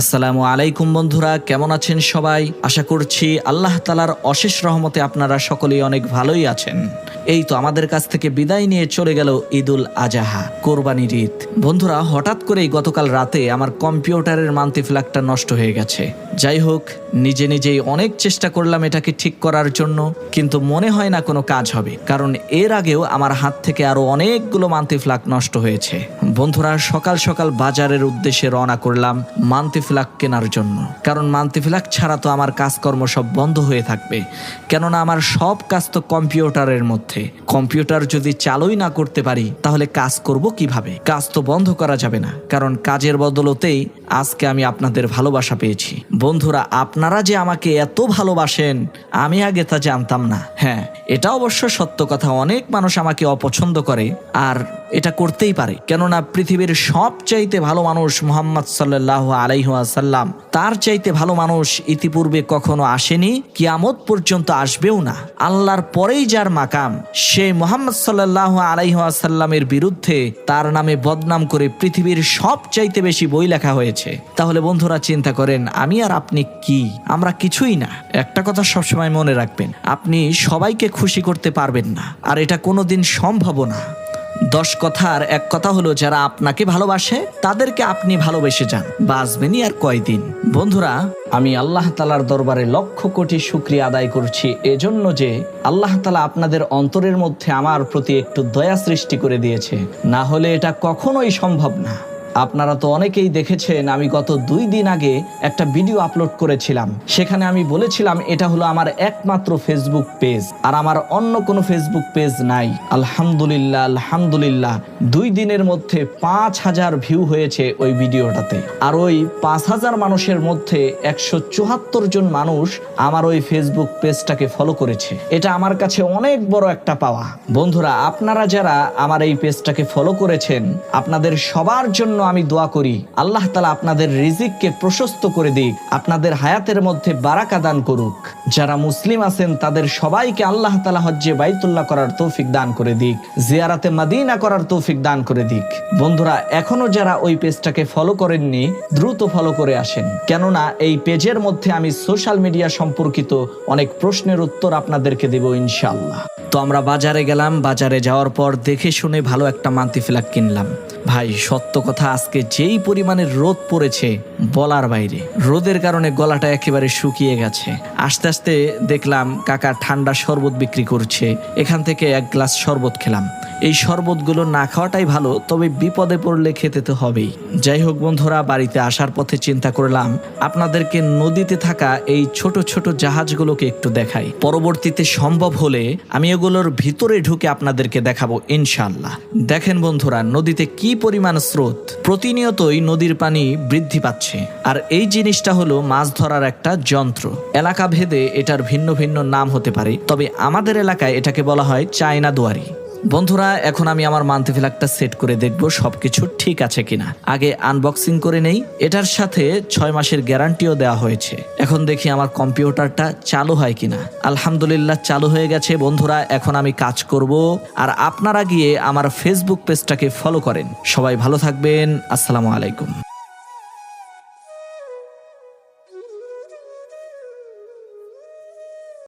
আসসালামু আলাইকুম বন্ধুরা, কেমন আছেন সবাই? আশা করছি আল্লাহ তালার অশেষ রহমতে আপনারা সকলেই অনেক ভালোই আছেন। এই তো আমাদের কাছ থেকে বিদায় নিয়ে চলে গেল ঈদুল আজাহা, কোরবানির ঈদ। বন্ধুরা, হঠাৎ করেই গতকাল রাতে আমার কম্পিউটারের মান্তি ফ্ল্যাগটা নষ্ট হয়ে গেছে। যাই হোক, নিজে নিজেই অনেক চেষ্টা করলাম এটাকে ঠিক করার জন্য, কিন্তু মনে হয় না কোনো কাজ হবে, কারণ এর আগেও আমার হাত থেকে আরও অনেকগুলো মান্তি ফ্ল্যাগ নষ্ট হয়েছে। বন্ধুরা, সকাল সকাল বাজারের উদ্দেশ্যে রওনা করলাম মান্তি ফ্ল্যাগ কেনার জন্য। কারণ মান্তি ফ্ল্যাগ ছাড়া তো আমার কাজকর্ম সব বন্ধ হয়ে থাকবে। কেননা আমার সব কাজ তো কম্পিউটারের মধ্যে। কম্পিউটার যদি চালুই না করতে পারি, তাহলে কাজ করব কীভাবে? কাজ তো বন্ধ করা যাবে না, কারণ কাজের বদলতেই আজকে আমি আপনাদের ভালোবাসা পেয়েছি। বন্ধুরা, আপনারা যে আমাকে এত ভালোবাসেন, আমি আগে তা জানতাম না। হ্যাঁ এটা অবশ্য সত্য কথা। অনেক মানুষ আমাকে অপছন্দ করে আর এটা করতেই পারে। কেননা পৃথিবীর সব চাইতে ভালো মানুষ মোহাম্মদ সাল্লাহ আলাইহাসাল্লাম তার চাইতে ভালো মানুষ ইতিপূর্বে কখনো আসেনি, কিয়ামত পর্যন্ত আসবেও না। আল্লাহর পরেই যার মাকাম, সে মোহাম্মদ সাল্লাহ আলাইহাসাল্লামের বিরুদ্ধে তার নামে বদনাম করে পৃথিবীর সব চাইতে বেশি বই লেখা হয়েছে। তাহলে বন্ধুরা চিন্তা করেন, আমি আর আপনি কি? আমরা কিছুই না। একটা কথা সবসময় মনে রাখবেন, আপনি সবাইকে খুশি করতে পারবেন না, আর এটা কোনোদিন সম্ভবও না। দশ কথার এক কথা হলো, যারা আপনাকে ভালোবাসে, তাদেরকে আপনি ভালোবেসে যান, বাঁচবেনই আর কয়দিন। বন্ধুরা, আমি আল্লাহ তালার দরবারে লক্ষ কোটি শুক্রিয়া আদায় করছি এজন্য যে আল্লাহ তালা আপনাদের অন্তরের মধ্যে আমার প্রতি একটু দয়া সৃষ্টি করে দিয়েছে। না হলে এটা কখনোই সম্ভব না। আপনারা তো অনেকেই দেখেছেন, আমি গত দুই দিন আগে একটা ভিডিও আপলোড করেছিলাম। সেখানে আমি বলেছিলাম, এটা হলো আমার একমাত্র ফেসবুক পেজ আর আমার অন্য কোনো ফেসবুক পেজ নাই। আলহামদুলিল্লাহ আলহামদুলিল্লাহ। দুই দিনের মধ্যে পাঁচ হাজার ভিউ হয়েছে ওই ভিডিওটাতে। আর ওই পাঁচ হাজার মানুষের মধ্যে একশো চুয়াত্তর জন মানুষ আমার ওই ফেসবুক পেজটাকে ফলো করেছে। এটা আমার কাছে অনেক বড় একটা পাওয়া। বন্ধুরা, আপনারা যারা আমার এই পেজটাকে ফলো করেছেন, আপনাদের সবার জন্য আমি দোয়া করি। আল্লাহ তালা আপনাদের রিজিককে প্রশস্ত করে দিক, আপনাদের হায়াতের মধ্যে বারাকা দান করুক। যারা মুসলিম আছেন, তাদের সবাইকে আল্লাহ তালা হজ্জে বাইতুল্লাহ করার তৌফিক দান করে দিক। জিয়ারাতে মাদিনা করার তৌফিক দান করে দিক। বন্ধুরা, এখনও যারা ওই পেজটাকে ফলো করেননি, দ্রুত ফলো করে আসেন। কেননা, এই পেজের মধ্যে আমি সোশ্যাল মিডিয়া সম্পর্কিত অনেক প্রশ্নের উত্তর আপনাদেরকে দেব ইনশাল্লাহ তো আমরা বাজারে গেলাম, বাজারে যাওয়ার পর দেখে শুনে ভালো একটা মান্তি ফ্ল্যাগ কিনলাম। ভাই, সত্য কথা, আজকে যেই পরিমাণে রোদ পড়েছে বলার বাইরে, রোদের কারণে গলাটা একেবারে শুকিয়ে গেছে। আস্তে আস্তে দেখলাম কাকা ঠান্ডা শরবত বিক্রি করছে, এখান থেকে এক গ্লাস শরবত খেলাম। এই শরবতগুলো না খাওয়াটাই ভালো, তবে বিপদে পড়লে খেতে তো হবেই। যাই হোক বন্ধুরা, বাড়িতে আসার পথে চিন্তা করলাম, আপনাদেরকে নদীতে থাকা এই ছোট ছোট জাহাজগুলোকে একটু দেখাই। পরবর্তীতে সম্ভব হলে আমি এগুলোর ভিতরে ঢুকে আপনাদেরকে দেখাবো ইনশাল্লাহ দেখেন বন্ধুরা, নদীতে কি পরিমাণ স্রোত। প্রতিনিয়তই নদীর পানি বৃদ্ধি পাচ্ছে। আর এই জিনিসটা হলো মাছ ধরার একটা যন্ত্র। এলাকা ভেদে এটার ভিন্ন ভিন্ন নাম হতে পারে, তবে আমাদের এলাকায় এটাকে বলা হয় চায়না দুয়ারি। বন্ধুরা, এখন আমি আমার মান্থলি ফ্ল্যাগটা সেট করে দেখব সবকিছু ঠিক আছে কিনা। আগে আনবক্সিং করে নেই, এটার সাথে ছয় মাসের গ্যারান্টিও দেওয়া হয়েছে। এখন দেখি আমার কম্পিউটারটা চালু হয় কিনা। আলহামদুলিল্লাহ চালু হয়ে গেছে বন্ধুরা, এখন আমি কাজ করব। আর আপনারা গিয়ে আমার ফেসবুক পেজটাকে ফলো করেন। সবাই ভালো থাকবেন, আসসালামু আলাইকুম।